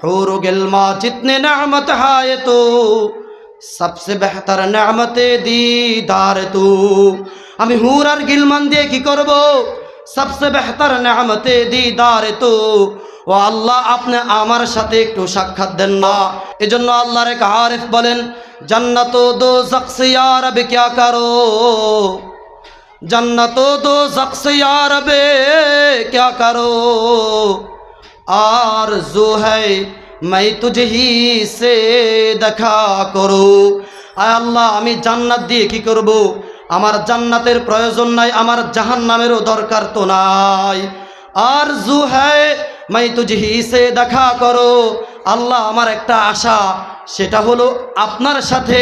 हूर गिलमा जितने नेमत है तो सबसे बेहतर नेमते दीदार तू আমি হুর আর গিলমান দিয়ে কি করব সবসে বেহতর নেমতে দিদার তো ও আল্লাহ আপনি আমার সাথে একটু সাক্ষাৎ দেন না এজন্য আল্লাহর এক আরিফ বলেন জান্নাত দো জখসে ইয়ার আবে ক্যা করো जन्नत दो शख्स यार बे क्या करो आरज़ू है मैं तुझे ही से দেখা করো আয় আল্লাহ আমি জান্নাত দিয়ে কি করব আমার জান্নাতের প্রয়োজন নাই আমার জাহান্নামেরও দরকার তো নাই আর জু হ্যায় মাই তুঝহি সে দেখা করো আল্লাহ আমার একটা আশা সেটা হলো আপনার সাথে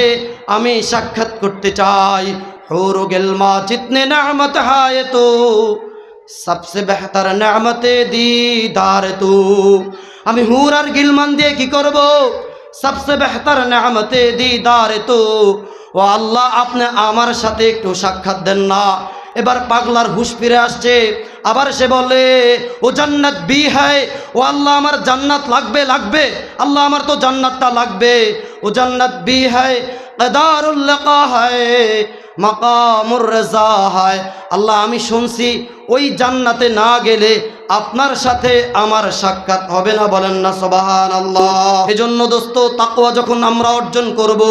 আমি সাক্ষাৎ করতে চাই हूर गिलमा जितने नेमत है तो সবসে বেহতার নামতে দিদার তু আমি হুর আর গিলমান দিয়ে কি করব? সবসে বেহতার নামতে দিদার তু ও আল্লাহ, আপনি আমার সাথে একটু সাক্ষাৎ দেন না। এবার পাগলার হুশ ফিরে আসছে। আবার সে বলে, ও জান্নাত বি হায়। ও আল্লাহ, আমার জান্নাত লাগবে লাগবে। আল্লাহ, আমার তো জান্নাতটা লাগবে। ও জান্নাত বি হায়। কদারুল্লাহ হায়। মাকামুর রেজা হয়। আল্লাহ, আমি শুনছি ওই জান্নাতে না গেলে আপনার সাথে আমার সাক্ষাৎ হবে না বলেন না সবাহান আল্লাহ এজন্য দোস্ত, তাকওয়া যখন আমরা অর্জন করব।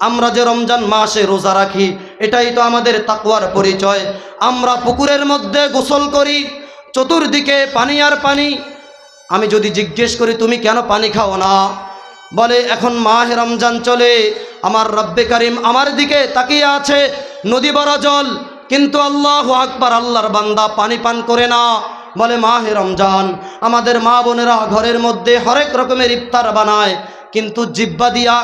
আমরা যে রমজান মাসে রোজা রাখি, এটাই তো আমাদের তাকওয়ার পরিচয়। আমরা পুকুরের মধ্যে গোসল করি, চতুর্দিকে পানি আর পানি। আমি যদি জিজ্ঞেস করি, তুমি কেন পানি খাও না? বলে, এখন মাহে রমজান চলে আমার রব্বে করিম আমার দিকে তাকিয়ে আছে। নদী বড় জল, কিন্তু আল্লাহ আকবার, আল্লাহর বান্দা পানি পান করে না। বলে, মাহে রমজান, আমাদের মা বোনেরা ঘরের মধ্যে হরেক রকমের ইফতার বানায়, কিন্তু জিব্বা দিয়া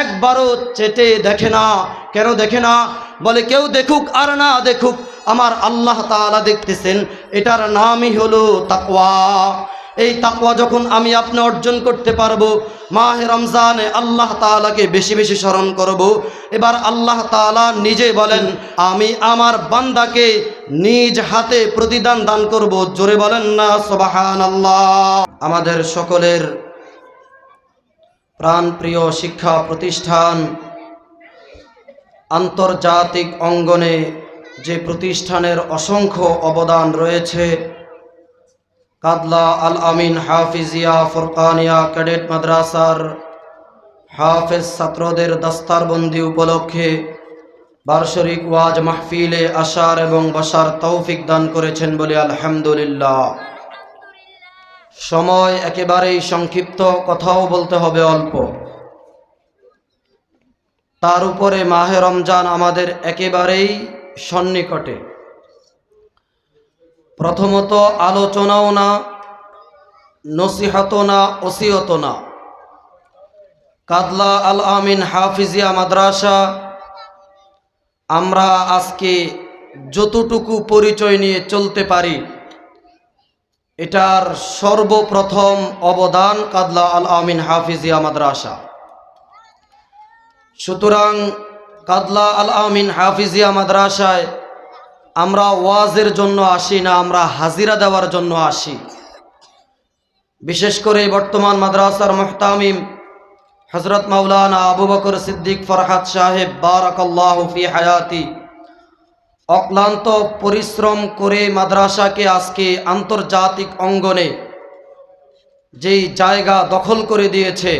একবারও চেটে দেখে না। কেন দেখে না? বলে, কেউ দেখুক আর না দেখুক, আমার আল্লাহ তাআলা দেখতেছেন, এটার নামই হলো তাকওয়া। এই তাকওয়া যখন আমি আপনি অর্জন করতে পারব, মাহে রমজানে আল্লাহ তাআলাকে বেশি বেশি স্মরণ করব। এবার আল্লাহ তাআলা নিজে বলেন, আমি আমার বান্দাকে নিজ হাতে প্রতিদান দান করব। জোরে বলেন না সবাহান আল্লাহ আমাদের সকলের প্রাণপ্রিয় শিক্ষা প্রতিষ্ঠান আন্তর্জাতিক অঙ্গনে যে প্রতিষ্ঠানের অসংখ্য অবদান রয়েছে কাদলা আল আমিন হাফিজিয়া ফরকানিয়া ক্যাডেট মাদ্রাসার হাফেজ ছাত্রদের দস্তারবন্দি উপলক্ষে বার্ষরিক ওয়াজ মাহফিলে আসার এবং বসার তৌফিক দান করেছেন বলে আলহামদুলিল্লাহ। সময় একেবারেই সংক্ষিপ্ত, কথাও বলতে হবে অল্প। তার উপরে মাহে রমজান আমাদের একেবারেই সন্নিকটে। প্রথমত আলোচনাও না, নসিহাতও না ওসিয়ত না। কাদলা আল আমিন হাফিজিয়া মাদ্রাসা, আমরা আজকে যতটুকু পরিচয় নিয়ে চলতে পারি, এটার সর্বপ্রথম অবদান কাদলা আল আমিন হাফিজিয়া মাদ্রাসা। সুতরাং কাদলা আল আমিন হাফিজিয়া মাদ্রাসায় আমরা ওয়াজের জন্য আসি না, আমরা হাজিরা দেওয়ার জন্য আসি। বিশেষ করে বর্তমান মাদ্রাসার মোহতামিম হজরত মাওলানা আবু বকর সিদ্দিক ফরহাদ সাহেব, বারাকাল্লাহ হায়াতি। অক্লান্ত পরিশ্রম করে মাদ্রাসাকে আজকে আন্তর্জাতিক অঙ্গনে যেই জায়গা দখল করে দিয়েছে,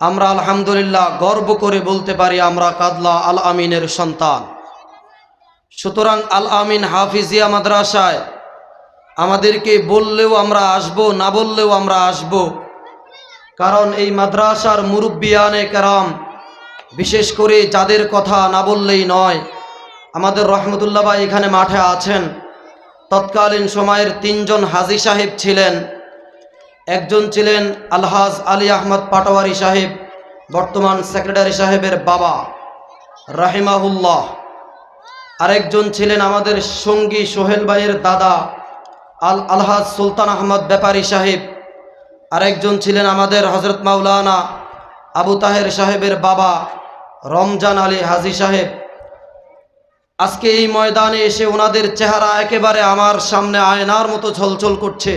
আমরা আলহামদুলিল্লাহ গর্ব করে বলতে পারি আমরা কাদলা আল আমিনের সন্তান। সুতরাং আল আমিন হাফিজিয়া মাদ্রাসায় আমাদেরকে বললেও আমরা আসব, না বললেও আমরা আসব। কারণ এই মাদ্রাসার মুরব্বিয়ানে কারাম, বিশেষ করে যাদের কথা না বললেই নয়, আমাদের রহমতুল্লাহ ভাই এখানে মাঠে আছেন। তৎকালীন সময়ের তিনজন হাজি সাহেব ছিলেন। একজন ছিলেন আলহাজ আলী আহমদ পাটোয়ারি সাহেব, বর্তমান সেক্রেটারি সাহেবের বাবা, রাহিমাহুল্লাহ। আরেকজন ছিলেন আমাদের সঙ্গী সোহেল ভাইয়ের দাদা, আল আলহাজ সুলতান আহমদ ব্যাপারী সাহেব। আরেকজন ছিলেন আমাদের হজরত মাওলানা আবু তাহের সাহেবের বাবা, রমজান আলী হাজি সাহেব। আজকে এই ময়দানে এসে ওনাদের চেহারা একেবারে আমার সামনে আয়নার মতো ঝলঝল করছে।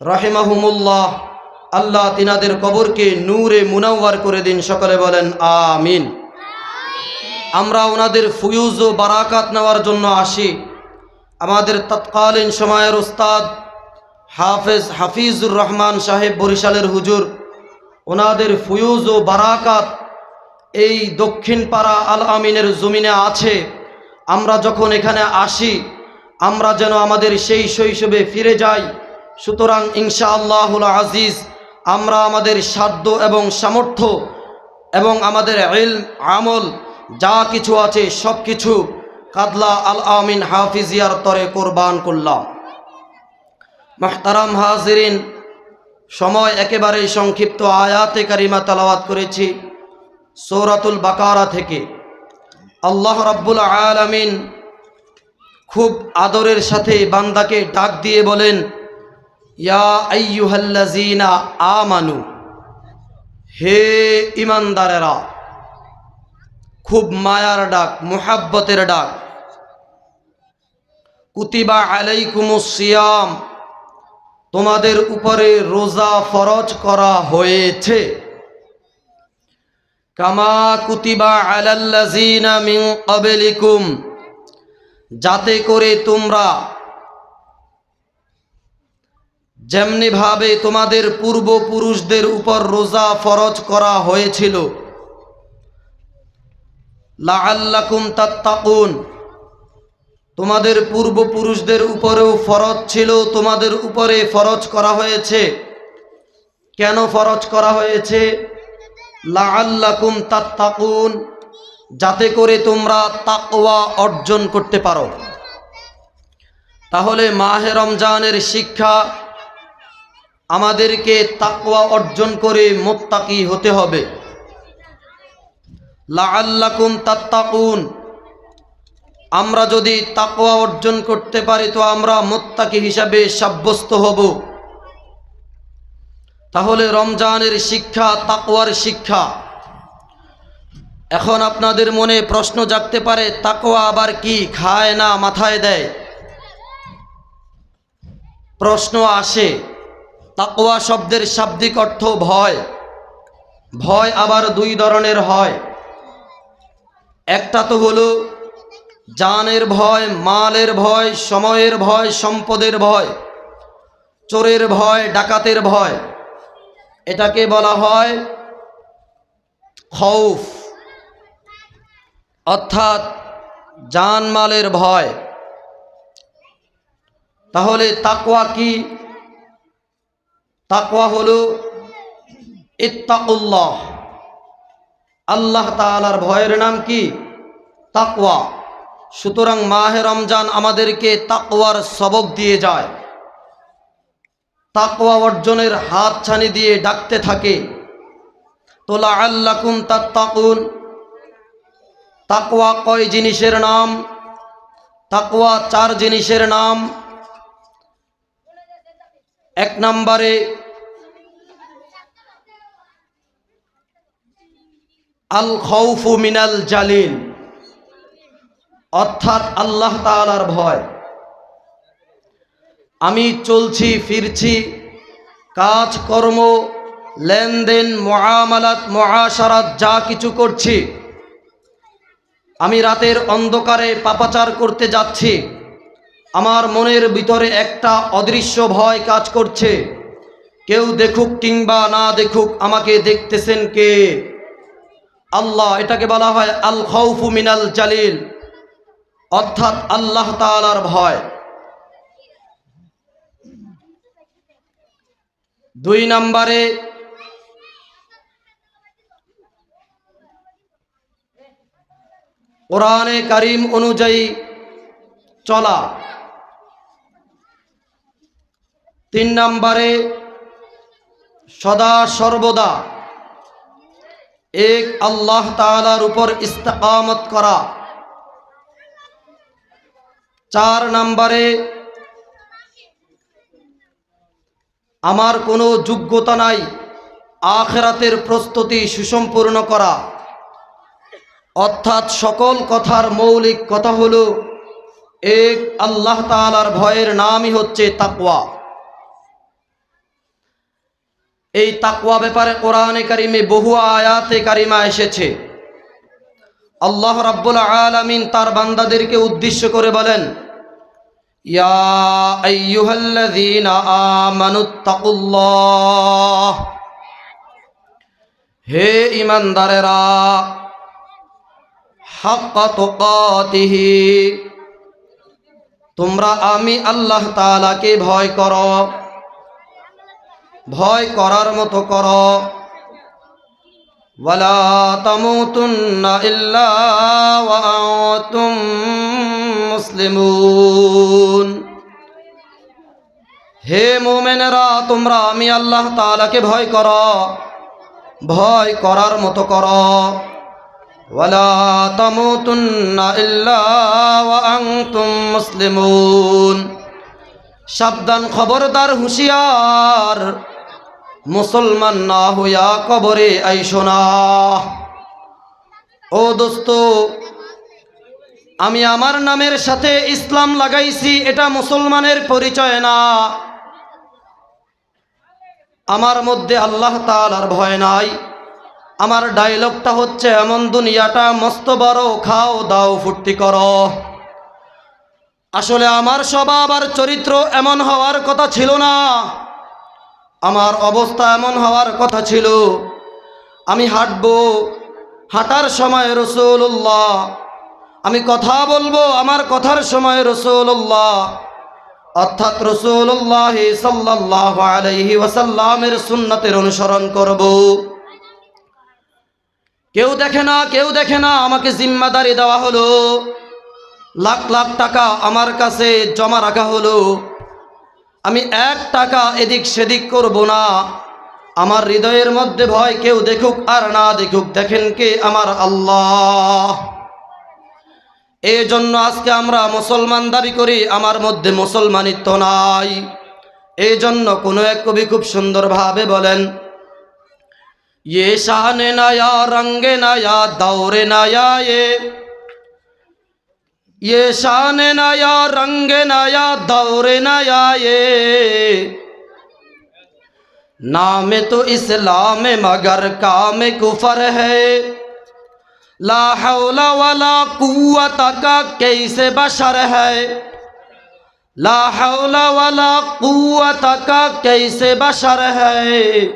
রহেমাহুমুল্লাহ, আল্লাহ তিনাদের কবরকে নূরে মুনাওয়ার করে দিন, সকলে বলেন, আমিন। আমরা ওনাদের ফুয়ুজ ও বারাকাত নেওয়ার জন্য আসি। আমাদের তৎকালীন সময়ের উস্তাদ হাফেজ হাফিজুর রহমান সাহেব বরিশালের হুজুর, ওনাদের ফুয়ুজ ও বারাকাত এই দক্ষিণ পাড়া আল আমিনের জমিনে আছে। আমরা যখন এখানে আসি, আমরা যেন আমাদের সেই শৈশবে ফিরে যাই। সুতরাং ইনশা আল্লাহুল আজিজ, আমরা আমাদের সাধ্য এবং সামর্থ্য এবং আমাদের আমল যা কিছু আছে সব কিছু কাদলা আল আমিন হাফিজিয়ার তরে কোরবান করলাম। মাহতারাম হাজিরিন, সময় একেবারেই সংক্ষিপ্ত আয়াতে কারিমা তালাওয়াত করেছি সৌরাতুল বাকারা থেকে। আল্লাহ রাব্বুল আলামিন খুব আদরের সাথে বান্দাকে ডাক দিয়ে বলেন, ইয়া আইয়ুহাল্লাযীনা আমানু, হে ইমানদারেরা খুব মায়ার ডাক, মোহাব্বতের ডাক। কুতিবা আলাইকুমুস সিয়াম, তোমাদের উপরে রোজা ফরজ করা হয়েছে। কামা কুতিবা ক্বাবলিকুম, যাতে করে তোমরা যেমনিভাবে তোমাদের পূর্বপুরুষদের উপর রোজা ফরজ করা হয়েছিল লাআল্লাকুম তাত্তাকুন। তোমাদের পূর্বপুরুষদের উপরেও ফরজ ছিল, তোমাদের উপরে ফরজ করা হয়েছে। কেন ফরজ করা হয়েছে? লাআল্লাকুম তাত্তাকুন, যাতে করে তোমরা তাকওয়া অর্জন করতে পারো। তাহলে মাহে রমজানের শিক্ষা আমাদেরকে তাকওয়া অর্জন করে মোত্তাকি হতে হবে। লাআল্লাকুম তাত্তাকুন। আমরা যদি তাকওয়া অর্জন করতে পারি, তো আমরা মোত্তাকি হিসাবে সাব্যস্ত হব। তাহলে রমজানের শিক্ষা তাকওয়ার শিক্ষা। এখন আপনাদের মনে প্রশ্ন জাগতে পারে, তাকওয়া আবার কি খায় না মাথায় দেয়? প্রশ্ন আসে, তাকওয়া শব্দের শাব্দিক অর্থ ভয়। ভয় আবার দুই ধরনের হয়। একটা তো হলো জানের ভয়, মালের ভয়, সময়ের ভয়, সম্পদের ভয়, চোরের ভয়, ডাকাতের ভয়। এটাকে বলা হয় খৌফ। অর্থাৎ জানমালের ভয়। তাহলে তাকওয়া কি? তাকওয়া হলো ইত্তাকুল্লাহ। আল্লাহ তালার ভয়ের নাম কি? তাকওয়া। সুতরাং মাহে রমজান আমাদেরকে তাকওয়ার সবক দিয়ে যায়। তাকওয়া অর্জনের হাত ছানি দিয়ে ডাকতে থাকে। তোলা আল্লাকুম তাত্তাকুন। তাকওয়া কয় জিনিসের নাম? তাকওয়া চার জিনিসের নাম। এক নম্বরে আল খৌফু মিনাল জালিল। অর্থাৎ আল্লাহ তাআলার ভয়। আমি চলছি, ফিরছি কাজকর্ম লেনদেন মহামালাত মহাসারাত যা কিছু করছি। আমি রাতের অন্ধকারে পাপাচার করতে যাচ্ছি। আমার মনের ভিতরে একটা অদৃশ্য ভয় কাজ করছে। কেউ দেখুক কিংবা না দেখুক, আমাকে দেখতেছেন কে? আল্লাহ এটাকে বলা হয় আল খৌফু মিনাল জালিল। অর্থাৎ আল্লাহ তাআলার ভয়। দুই নম্বরে, কোরআনে কারিম অনুযায়ী চলা। তিন নম্বরে, সদা সর্বদা এক আল্লাহ তাআলার উপর ইস্তেকামত করা। চার নাম্বারে, আমার কোনো যোগ্যতা নাই, আখেরাতের প্রস্তুতি সুসম্পূর্ণ করা। অর্থাৎ সকল কথার মৌলিক কথা হলো, এক আল্লাহ তাআলার ভয়ের নামই হচ্ছে তাকওয়া। এই তাকুয়া ব্যাপারে কোরআনে কারিমে বহু আয়াতে কারিমা এসেছে। আল্লাহ রাব্বুল আলামিন তার বান্দাদেরকে উদ্দেশ্য করে বলেন হে ইমানদারেরা হাক্কা তুকাতিহি, তোমরা আমি আল্লাহ তাআলাকে ভয় করো। ভয় করার মতো করো। মুসলিমুন। হে মোমেনেরা, তোমরা আমি আল্লাহ তালাকে ভয় করো। ভয় করার মতো করো। মুসলিমুন। সাবধান, খবরদার, হুঁশিয়ার। মুসলমান না হইয়া কবরে আইসো না। ও দোস্ত, আমি আমার নামের সাথে ইসলাম লাগাইছি, এটা মুসলমানের পরিচয় না। আমার মধ্যে আল্লাহ তালার ভয় নাই। আমার ডায়লগটা হচ্ছে, এমন দুনিয়াটা মস্ত বড়, খাও, দাও, ফুর্তি করো। আসলে আমার স্বভাব আর চরিত্র এমন হওয়ার কথা ছিল না। আমার অবস্থা এমন হওয়ার কথা ছিল। আমি হাঁটব, হাঁটার সময় রসুল্লাহ আমি কথা বলব আমার কথার সময় রসুল্লাহ অর্থাৎ রসুল্লাহ সাল্লাহ ওয়াসাল্লামের সুন্নতের অনুসরণ করব। কেউ দেখে না, কেউ দেখে না আমাকে জিম্মাদারি দেওয়া হলো। লাখ লাখ টাকা আমার কাছে জমা রাখা হলো। আমি এক টাকা এদিক সেদিক করব না আমার হৃদয়ের মধ্যে ভয় কেউ দেখুক আর না দেখুক দেখেন কে আমার আল্লাহ এই জন্য আজকে আমরা মুসলমান দাবি করি আমার মধ্যে মুসলমানিত্ব নাই এই জন্য কোনো এক কবি খুব সুন্দরভাবে বলেন ये शान नया रंग नया दौर नया ये یہ شان نیا رنگ نیا دور نیا یہ نام تو اسلام مگر کام کفر ہے۔ لا حول ولا قوت کا کیسے بشر ہے۔ لا حول ولا قوت کا کیسے بشر ہے۔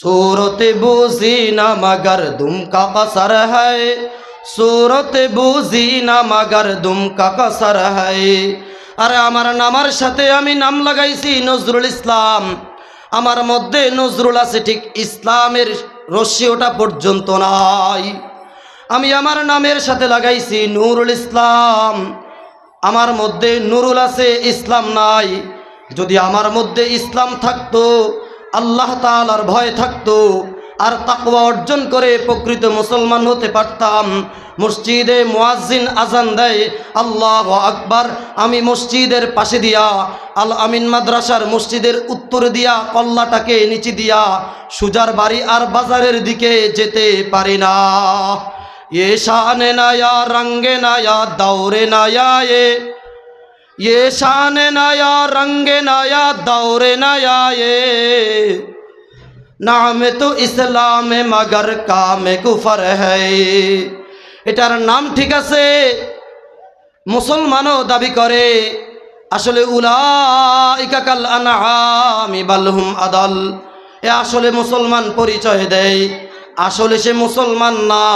سورت بوزینہ مگر دم کا قصر ہے۔ সুরত বুঝি নামাগার দুমকা কসার হাই আরে আমার নামার সাথে আমি নাম লাগাইছি নজরুল ইসলাম। আমার মধ্যে নজরুল আছে ঠিক ইসলামের রশ্মি ওটা পর্যন্ত নাই। আমি আমার নামের সাথে লাগাইছি নুরুল ইসলাম। আমার মধ্যে নুরুল আছে, ইসলাম নাই। যদি আমার মধ্যে ইসলাম থাকতো, আল্লাহ তালার ভয় থাকতো আর তাকওয়া অর্জন করে প্রকৃত মুসলমান হতে পারতাম মসজিদে মুয়াজ্জিন আজান দেয় আল্লাহ আকবার আমি মসজিদের পাশে দিয়া আল আমিন মাদ্রাসার মসজিদের উত্তর দিয়া কল্লাটাকে নিচে দিয়া সুজার বাড়ি আর বাজারের দিকে যেতে পারি না এ শানে নায়া রঙ্গে নায়া দৌড়ে নায়া এ ये शान नया रंग नया दौर नया ये নামে তো ইসলামে, মগর কামে কুফর এটার নাম ঠিক আছে? মুসলমানও দাবি করে, আসলে উলাইকাকাল আনহামি বালহুম আদাল। এ আসলে মুসলমান পরিচয় দেয় আসলে সে মুসলমান না।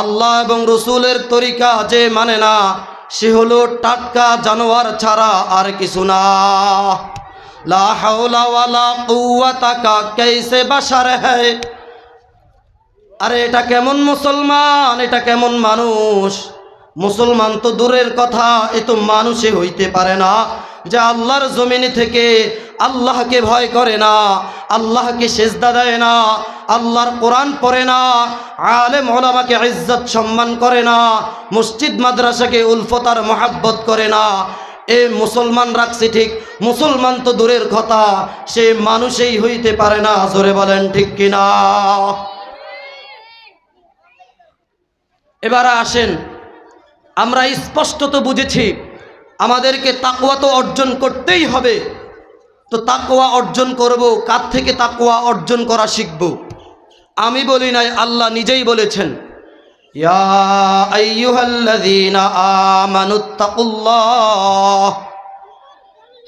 আল্লাহ এবং রসুলের তরিকা যে মানে না, সে হলো টাটকা জানোয়ার ছাড়া আর কিছু না। লা হাওলা ওয়ালা কুওয়াতা কা কাইসে বাশার হ্যায় আরে, এটা কেমন মুসলমান? এটা কেমন মানুষ? মুসলমান তো দূরের কথা, এ তো মানুষে হইতে পারে না। যে আল্লাহর জমিনে থেকে আল্লাহকে ভয় করে না, আল্লাহকে সেজদা দেয় না, আল্লাহর কোরআন পড়ে না, আলেম ওলামাকে ইজ্জত সম্মান করে না, মসজিদ মাদ্রাসাকে উলফতার মহাব্বত করে না এ মুসলমান রাখছি ঠিক। মুসলমান তো দূরের কথা, সে মানুষেই হইতে পারে না, জোরে বলেন ঠিক কিনা? এবার আসেন, আমরা স্পষ্ট তো বুঝেছি, আমাদেরকে তাকুয়া তো অর্জন করতেই হবে। তো তাকওয়া অর্জন করব, কার থেকে তাকওয়া অর্জন করা শিখব? আমি বলি নাই, আল্লাহ নিজেই বলেছেন। ইয়া আইয়ুহাল্লাযীনা আমানুত্তাকুল্লাহ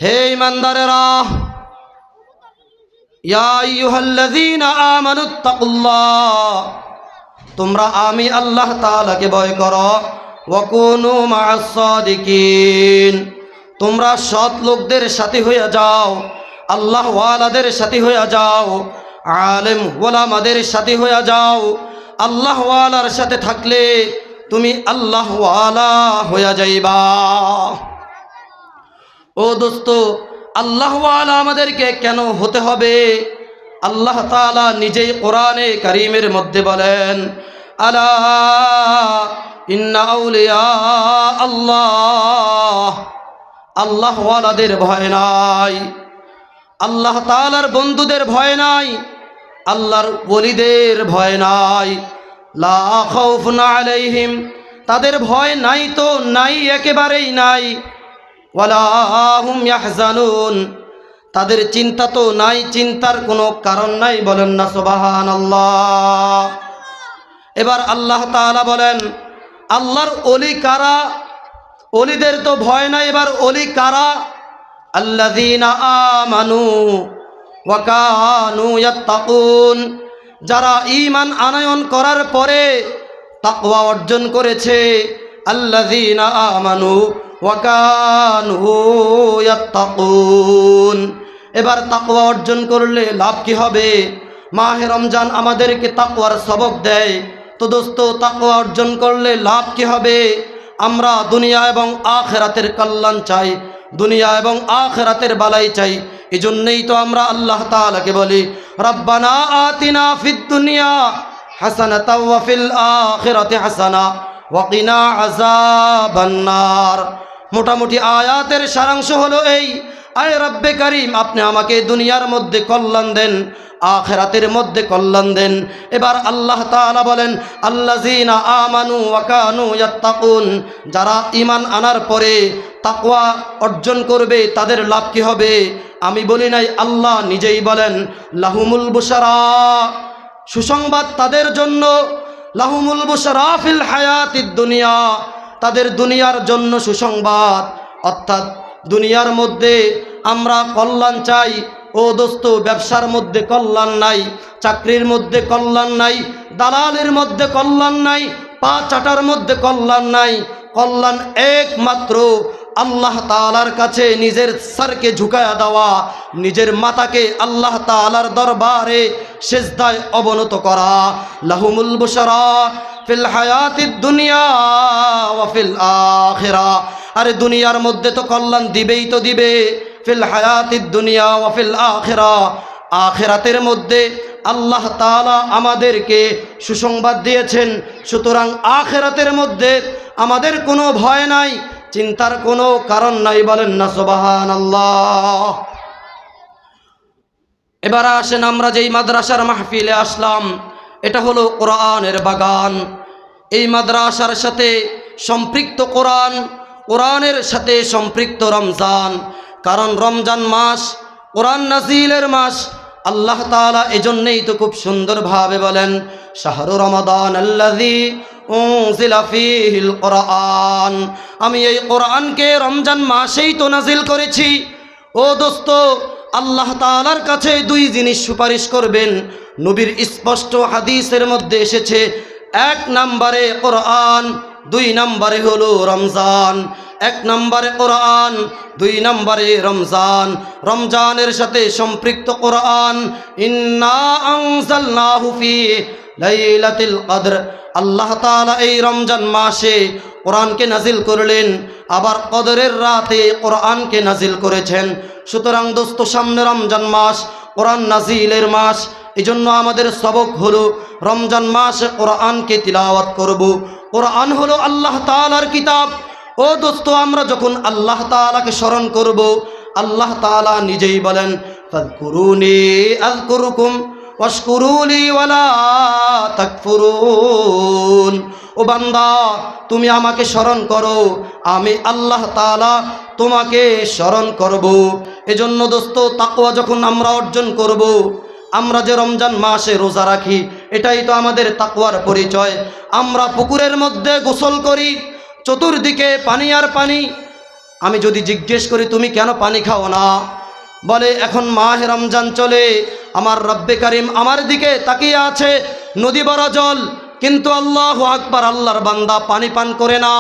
হে ইমানদারেরা ইয়া আইয়ুহাল্লাযীনা আমানুত্তাকুল্লাহ তোমরা আমি আল্লাহ তাআলাকে ভয় করো। ওয়াকুনু মা'আস সাদিকিন তোমরা সৎ লোকদের সাথে হয়ে যাও। আল্লাহ ওয়ালাদের সাথে হয়ে যাও। আলেম ওলামাদের সাথে হয়ে যাও। আল্লাহ ওয়ালার সাথে থাকলে তুমি আল্লাহ ওয়ালা হয়ে যাইবা। ও দোস্ত আল্লাহ ওয়ালা আমাদেরকে কেন হতে হবে? আল্লাহ তাআলা নিজেই কোরআনে করিমের মধ্যে বলেন, আলা ইন্না আউলিয়া আল্লাহ। আল্লাহ ওয়ালাদের ভয় নাই। আল্লাহ তাআলার বন্ধুদের ভয় নাই। আল্লাহর ওলিদের ভয় নাই। আলাইহিম, তাদের ভয় নাই তো, নাই একেবারেই নাই। ওয়ালা হুম ইয়াহজানুন, তাদের চিন্তা তো নাই, চিন্তার কোনো কারণ নাই, বলেন না সুবাহান আল্লাহ এবার আল্লাহ তাআলা বলেন, আল্লাহর অলি কারা? অলিদের তো ভয় নাই, এবার অলি কারা? আল্লাযীনা আমানু ওয়া কানু ইয়াত্তাকুন। যারা ইমান আনয়ন করার পরে তাকওয়া অর্জন করেছে, আল্লাযীনা আমানু ওয়া কানু ইয়াত্তাকুন। এবার তাকওয়া অর্জন করলে লাভ কি হবে? মাহে রমজান আমাদেরকে তাকওয়ার সবক দেয়। তো দোস্ত, তাকওয়া অর্জন করলে লাভ কি হবে? আমরা দুনিয়া এবং আখেরাতের কল্যাণ চাই। দুনিয়া এবং আখেরাতের বালাই চাই। এই জন্যেই তো আমরা আল্লাহ তালাকে বলি, রব্বানা আতিনা ফিদ দুনিয়া হাসানা তাওয়াফিল আখেরাতে হাসানা ওয়াকিনা আজাবান্নার মোটামুটি আয়াতের সারাংশ হলো এই আয় রব্বে করিম, আপনি আমাকে দুনিয়ার মধ্যে কল্যাণ দেন, আখেরাতের মধ্যে কল্যাণ দেন। এবার আল্লাহ তাআলা বলেন, আল্লাযীনা আমানু ওয়া কানু ইয়াত্তাকুন যারা ইমান আনার পরে তাকওয়া অর্জন করবে, তাদের লাভ কি হবে? আমি বলি নাই, আল্লাহ নিজেই বলেন, লাহুমুল বুসারা সুসংবাদ তাদের জন্য, লাহুমুল বুসারা ফিল হায়াতিদ দুনিয়া তাদের দুনিয়ার জন্য সুসংবাদ। অর্থাৎ দুনিয়ার মধ্যে আমরা কল্যাণ চাই। ও দোস্ত, ব্যবসার মধ্যে কল্যাণ নাই, চাকরির মধ্যে কল্যাণ নাই, দালালের মধ্যে কল্যাণ নাই, পা চাটার মধ্যে কল্যাণ নাই। কল্যাণ একমাত্র আল্লাহ তালার কাছে, নিজের সারকে ঝুঁকায়া দেওয়া, নিজের মাতাকে আল্লাহ তালার দরবারে সেজদায় অবনত করা। লাহুমুল বুশরা ফিল হায়াতিদ দুনিয়া ফিল আখিরা। আরে দুনিয়ার মধ্যে তো কল্যাণ দিবেই তো দিবে। ফিল হায়াতিদ দুনিয়া ওয়া ফিল আখিরা। আখেরাতের মধ্যে আল্লাহ তাআলা আমাদেরকে সুসংবাদ দিয়েছেন। সুতরাং আখেরাতের মধ্যে আমাদের কোনো ভয় নাই, চিন্তার কোনো কারণ নাই বলেন না সুবাহান আল্লাহ এবার আসেন আমরা যেই মাদ্রাসার মাহফিলে আসলাম, এটা হলো কোরআনের বাগান। এই মাদ্রাসার সাথে সম্পৃক্ত কোরআন কোরআনের সাথে সম্পৃক্ত রমজান। কারণ রমজান মাস, কোরআন নাজিলের মাস, আল্লাহ তাআলা এজন্যই তো খুব সুন্দরভাবে বলেন, শাহরু রমাদান ফীহিল কোরআন। আমি এই কোরআনকে রমজান মাসেই তো নাজিল করেছি। ও দোস্ত, আল্লাহ তাআলার কাছে দুই জিনিস সুপারিশ করবেন। নবীর স্পষ্ট হাদিসের মধ্যে এসেছে, এক নম্বরে কোরআন দুই নম্বরে হলো রমজান, এক নম্বরে কোরআন, দুই নম্বরে রমজান। রমজানের সাথে সম্পৃক্ত কোরআন লাইলাতুল কদর। আল্লাহ তাআলা এই রমজান মাসে কোরআনকে নাজিল করলেন, আবার কদরের রাতে কোরআনকে নাজিল করেছেন। সুতরাং দোস্ত, সামনে রমজান মাস কোরআন নাজিলের মাস। এজন্য আমাদের সবক হলো রমজান মাস, কোরআনকে তিলাওয়াত করব। কোরআন হলো আল্লাহ তালার কিতাব। ও দোস্ত, আমরা যখন আল্লাহ তালাকে স্মরণ করব, আল্লাহ তালা নিজেই বলেন, ফাযকুরুনি আযকুরুকুম। ওয়াশকুরুলি ওয়ালা ও বান্দা, তুমি আমাকে স্মরণ করো, আমি আল্লাহ তাআলা তোমাকে স্মরণ করব। এজন্য দোস্ত, তাকওয়া যখন আমরা অর্জন করব, আমরা যে রমজান মাসে রোজা রাখি, এটাই তো আমাদের তাকওয়ার পরিচয়। আমরা পুকুরের মধ্যে গোসল করি, চতুর্দিকে পানি আর পানি। আমি যদি জিজ্ঞেস করি, তুমি কেন পানি খাও না? বলে, এখন মাহে রমজান চলে, আমার রব্বে করিম আমার দিকে তাকিয়ে আছে, নদী বড় জল, কিন্তু আল্লাহ আকবার, আল্লাহর বান্দা পানি পান করে না।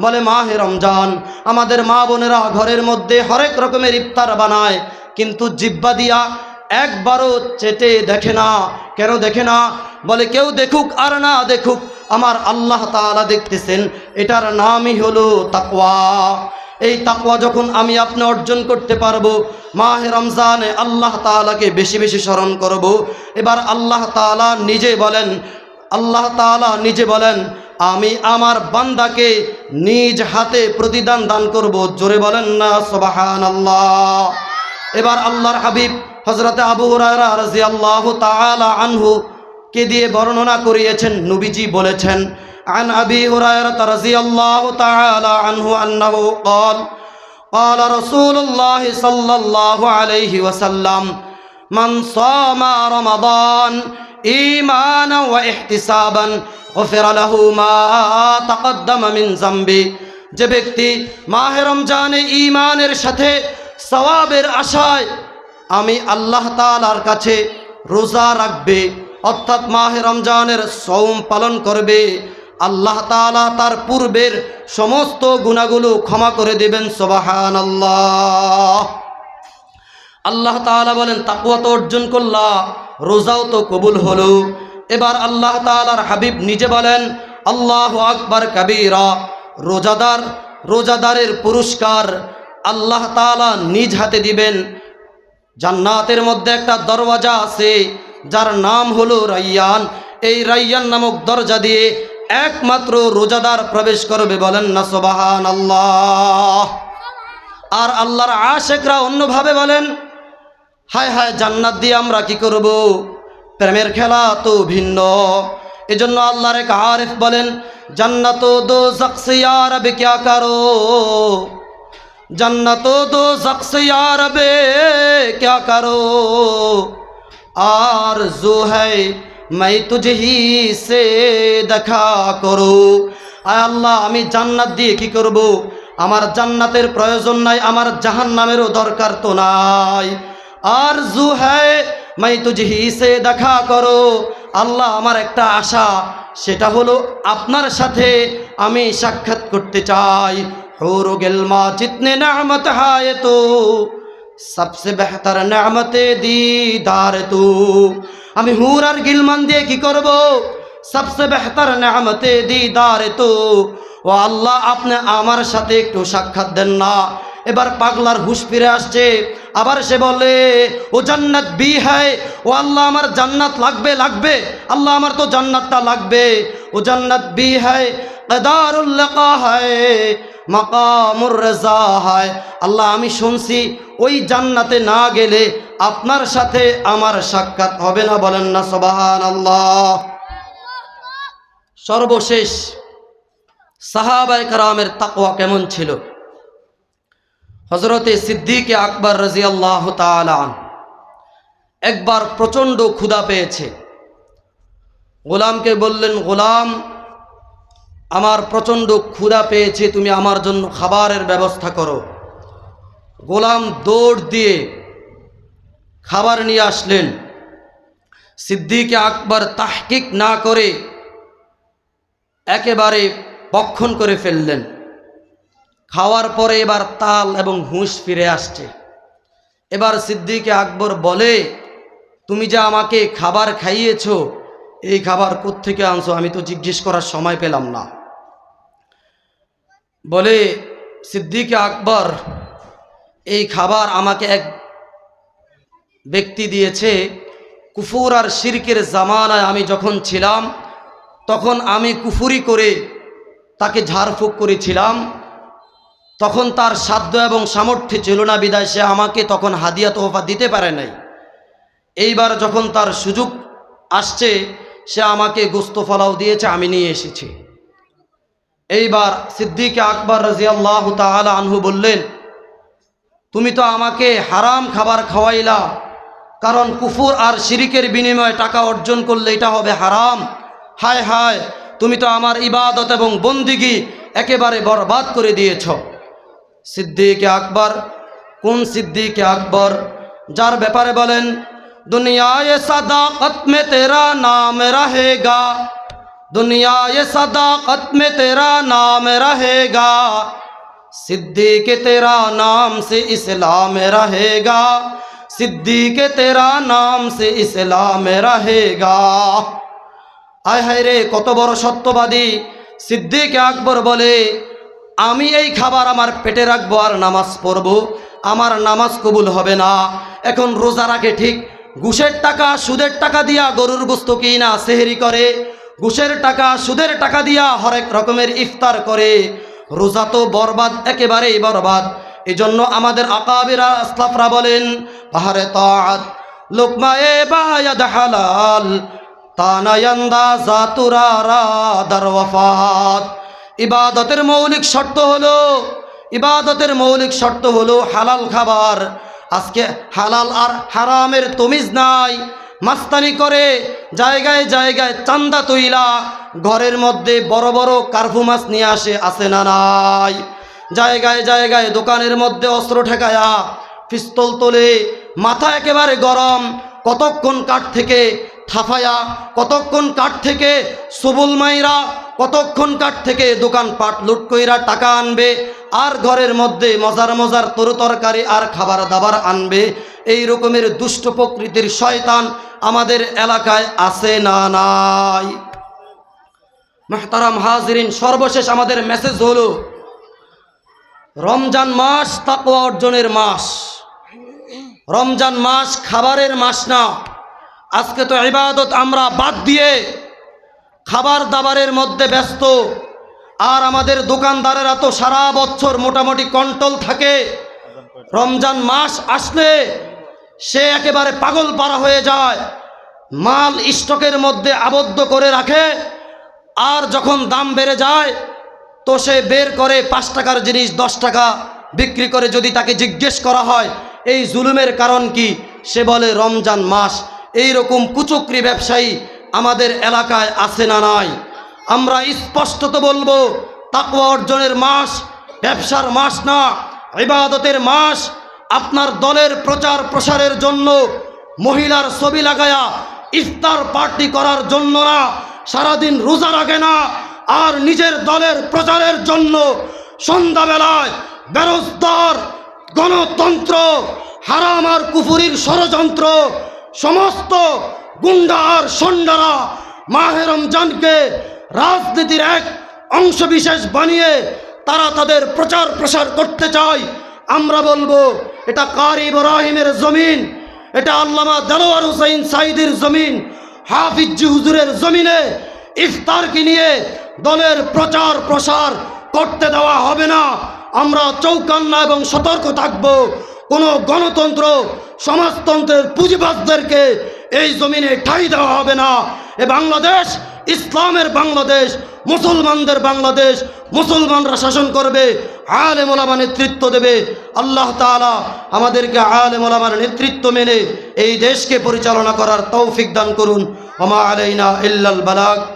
বলে, মাহে রমজান, আমাদের মা বোনেরা ঘরের মধ্যে হরেক রকমের ইফতার বানায়, কিন্তু জিব্বা দিয়া একবারও চেটে দেখে না। কেন দেখে না? বলে, কেউ দেখুক আর না দেখুক, আমার আল্লাহ তাআলা দেখতেছেন, এটার নামই হলো তাকওয়া। এই তাকওয়া যখন আমি আপনি অর্জন করতে পারব, মাহে রমজানে আল্লাহ তাআলাকে বেশি বেশি স্মরণ করব। এবার আল্লাহ তাআলা নিজে বলেন, আল্লাহ তাআলা নিজে বলেন, আমি আমার বান্দাকে নিজ হাতে প্রতিদান দান করব। জোরে বলেন না সবাহান আল্লাহ এবার আল্লাহর হাবিব হজরতে আবু হুরায়রা রাদিয়াল্লাহু তাআলা আনহু কে দিয়ে বর্ণনা করিয়েছেন, নবীজি বলেছেন عن أبي هريرة رضي الله تعالى عنه أنه قال قال رسول الله صلى الله عليه وسلم من صام رمضان إيمانا واحتسابا غفر له ما تقدم من ذنبه যে ব্যক্তি মাহে রমজানে ইমানের সাথে সওয়াবের আশায় আমি আল্লাহ তাআলার কাছে রোজা রাখবে অর্থাৎ মাহে রমজানের সৌম পালন করবে আল্লাহ তাআলা তার পূর্বের সমস্ত গুণাগুলো ক্ষমা করে দেবেন সবাহান আল্লাহ আল্লাহ তাআলা বলেন তাকুয়া তো অর্জন করলা, রোজাও তো কবুল হলো। এবার আল্লাহ তাআলার হাবিব নিজে বলেন, আল্লাহ আকবর কাবীরা, রোজাদার, রোজাদারের পুরস্কার আল্লাহ তাআলা নিজ হাতে দিবেন। জান্নাতের মধ্যে একটা দরওয়াজা আছে, যার নাম হলো রাইয়ান। এই রাইয়ান নামক দরজা দিয়ে একমাত্র রোজাদার প্রবেশ করবে বলেন না সোবাহান আল্লাহ আর আল্লাহর আশেকরা অন্যভাবে বলেন, হায় হায়, জান্নাত দিয়ে আমরা কি করব? প্রেমের খেলা তো ভিন্ন। এজন্য আল্লাহর এক আরেফ বলেন জান্নাত দো জকসিয়ার বে ক্যা করো? জান্নাত দো জকসিয়ার বে ক্যা করো? আর জো হ্যায় মাই তুজহি সে দেখা করো। আয় আল্লাহ, আমি জান্নাত দিয়ে কি করব। আমার জান্নাতের প্রয়োজন নাই, আমার জাহান নামেরও দরকার তো নাই। আর জু হ্যায়, মাই তুজহি সে দেখা করো। আল্লাহ, আমার একটা আশা, সেটা হলো আপনার সাথে আমি সাক্ষাৎ করতে চাই। হৌরো গেল মা, জিতনে নামত হায় তো সবসে বেহতর নামতে দিদার তু। আমি হুর আর গিলমান দিয়ে কি করব? সবসে বেহতর নামতে দিদার তো। ও আল্লাহ, আপনি আমার সাথে একটু সাক্ষাৎ দেন না। এবার পাগলার হুশ ফিরে আসছে। আবার সে বলে, ও জান্নাত বি হ্যায় ও আল্লাহ, আমার জান্নাত লাগবে লাগবে। আল্লাহ, আমার তো জান্নাতটা লাগবে। ও জান্নাত বি কেদারুল্লাকা হয়। মাকামুর রেজা হয়। আল্লাহ, আমি শুনছি, ওই জান্নাতে না গেলে আপনার সাথে আমার সাক্ষাৎ হবে না বলেন না সবাহান আল্লাহ সর্বশেষ সাহাবাই কারামের তাকওয়া কেমন ছিল? হজরতে সিদ্দিকে আকবর রাজি আল্লাহ তালান একবার প্রচণ্ড ক্ষুধা পেয়েছে। গোলামকে বললেন, গোলাম, আমার প্রচণ্ড ক্ষুধা পেয়েছে, তুমি আমার জন্য খাবারের ব্যবস্থা করো। গোলাম দৌড় দিয়ে খাবার নিয়ে আসলেন। সিদ্দিকে আকবর তাহকিক না করে একেবারে পক্ষণ করে ফেললেন। খাওয়ার পরে এবার তাল এবং হুঁশ ফিরে আসছে। এবার সিদ্দিকে আকবর বলে, তুমি যে আমাকে খাবার খাইয়েছো, এই খাবার কোত্থেকে আনছো? আমি তো জিজ্ঞেস করার সময় পেলাম না। বলে সিদ্দিকে আকবর, এই খাবার আমাকে এক ব্যক্তি দিয়েছে, কুফুর আর শিরকের জামানায় আমি যখন ছিলাম, তখন আমি কুফুরি করে তাকে ঝাড়ফুঁক করেছিলাম। তখন তার সাধ্য এবং সামর্থ্য ছিল না বিদায়, সে আমাকে তখন হাদিয়া তোহফা দিতে পারে নাই। এইবার যখন তার সুযোগ আসছে, সে আমাকে গোস্ত ফলাও দিয়েছে, আমি নিয়ে এসেছি। এইবার সিদ্দিকে আকবর রাজিয়াল্লাহ তাআলা আনহু বললেন, তুমি তো আমাকে হারাম খাবার খাওয়াইলা কারণ কুফুর আর শিরিকের বিনিময়ে টাকা অর্জন করলে এটা হবে হারাম। হায় হায়, তুমি তো আমার ইবাদত এবং বন্দিগি একেবারে বরবাদ করে দিয়েছ। সিদ্দিকে আকবর, কোন সিদ্দিকে আকবর? যার ব্যাপারে বলেন, দুনিয়ায় সাদা আত্মে তেরা নাম রাহে গা দুনিয়ায় সাদা আত্মে তেরা নাম রাহে গা সিদ্দিকে তেরা নাম সে ইসলাম রাহে গা सिद्दीक तेरा नाम से इस्लाम रहेगा আয় হায় রে কত বড় সত্যবাদী সিদ্দিক আকবর বলে আমি এই খাবার আমার পেটে রাখবো আর নামাজ পড়বো আমার নামাজ কবুল হবে না এখন রোজা রাখে ঠিক ঘুষের টাকা সুদের টাকা দিয়া গরুর গোস্ত কিনা সেহেরি করে ঘুষের টাকা সুদের টাকা দিয়া হরেক রকমের ইফতার করে রোজা তো বরবাদ একেবারেই বরবাদ এজন্য আমাদের আকাবিরা, আসলাফরা বলেন, পাহাড়ে তাত লোকমায়ে বায়াদ হালাল তানায়ান্দা জাতুরারা দারওয়াফাত ইবাদতের মৌলিক শর্ত হলো, ইবাদতের মৌলিক শর্ত হলো হালাল খাবার। আজকে হালাল আর হারামের তমিজ নাই, মাস্তানি করে, জায়গায় জায়গায় চান্দা তৈলা, ঘরের মধ্যে বড় বড় কার্ফু মাছ নিয়ে আসে আসে না নাই? জায়গায় জায়গায় দোকানের মধ্যে অস্ত্র ঠেকায়া পিস্তল তোলে, মাথা একেবারে গরম, কতক্ষণ কাঠ থেকে থাফায়া, কতক্ষণ কাঠ থেকে সবুল মাইরা, কতক্ষণ কাঠ থেকে দোকান পাট লুট কইরা টাকা আনবে, আর ঘরের মধ্যে মজার মজার তরু তরকারি আর খাবার দাবার আনবে, এই রকমের দুষ্ট প্রকৃতির শয়তান আমাদের এলাকায় আছে না নাই। মাহতারাম হাজরিন, সর্বশেষ আমাদের মেসেজ হলো রমজান মাস তাকওয়া অর্জনের মাস। রমজান মাস খাবারের মাস না। আজকে তো ইবাদত আমরা বাদ দিয়ে খাবার দাবারের মধ্যে ব্যস্ত। আর আমাদের দোকানদারেরা তো সারা বছর মোটামুটি কন্ট্রোল থাকে। রমজান মাস আসলে সে একেবারে পাগল পারা হয়ে যায়। মাল স্টকের মধ্যে আবদ্ধ করে রাখে। আর যখন দাম বেড়ে যায় তো সে বের করে পাঁচ টাকার জিনিস, দশ টাকা বিক্রি করে যদি তাকে জিজ্ঞেস করা হয়, এই জুলুমের কারণ কি? সে বলে, রমজান মাস এই রকম কুচক্রি ব্যবসায়ী আমাদের এলাকায় আছে না নাই। আমরা স্পষ্টত বলব, তাকওয়া অর্জনের মাস, ব্যবসার মাস না, ইবাদতের মাস। আপনার দলের প্রচার প্রসারের জন্য, মহিলার ছবি লাগায়া ইফতার পার্টি করার জন্য না, সারাদিন রোজা রাখে না। আর নিজের দলের প্রচারের জন্য সন্ধ্যাবেলায় বেরোজগার গণতন্ত্র, হারাম আর কুফুরির ষড়যন্ত্র, সমস্ত গুন্ডা আর সন্ডারা মাহে রমজানকে রাজনীতির এক অংশবিশেষ বানিয়ে তারা তাদের প্রচার প্রসার করতে চায়। আমরা বলব, এটা কারি ইব্রাহিমের জমিন? এটা আল্লামা দেলোয়ার হুসাইন সাইদের জমিন? হাফিজ হুজুরের জমিনে ইফতারকে নিয়ে দলের প্রচার প্রসার করতে দেওয়া হবে না। আমরা চৌকান্না এবং সতর্ক থাকব। কোনো গণতন্ত্র, সমাজতন্ত্রের পুঁজিবাদদেরকে এই জমিনে ঠাই দেওয়া হবে না। এ বাংলাদেশ, ইসলামের বাংলাদেশ, মুসলমানদের বাংলাদেশ, মুসলমানরা শাসন করবে, আলেম ওলামা নেতৃত্ব দেবে। আল্লাহ তাআলা আমাদেরকে আলেম ওলামার নেতৃত্ব মেনে এই দেশকে পরিচালনা করার তৌফিক দান করুন। ওমা আলাইনা ইল্লাল বালাগ।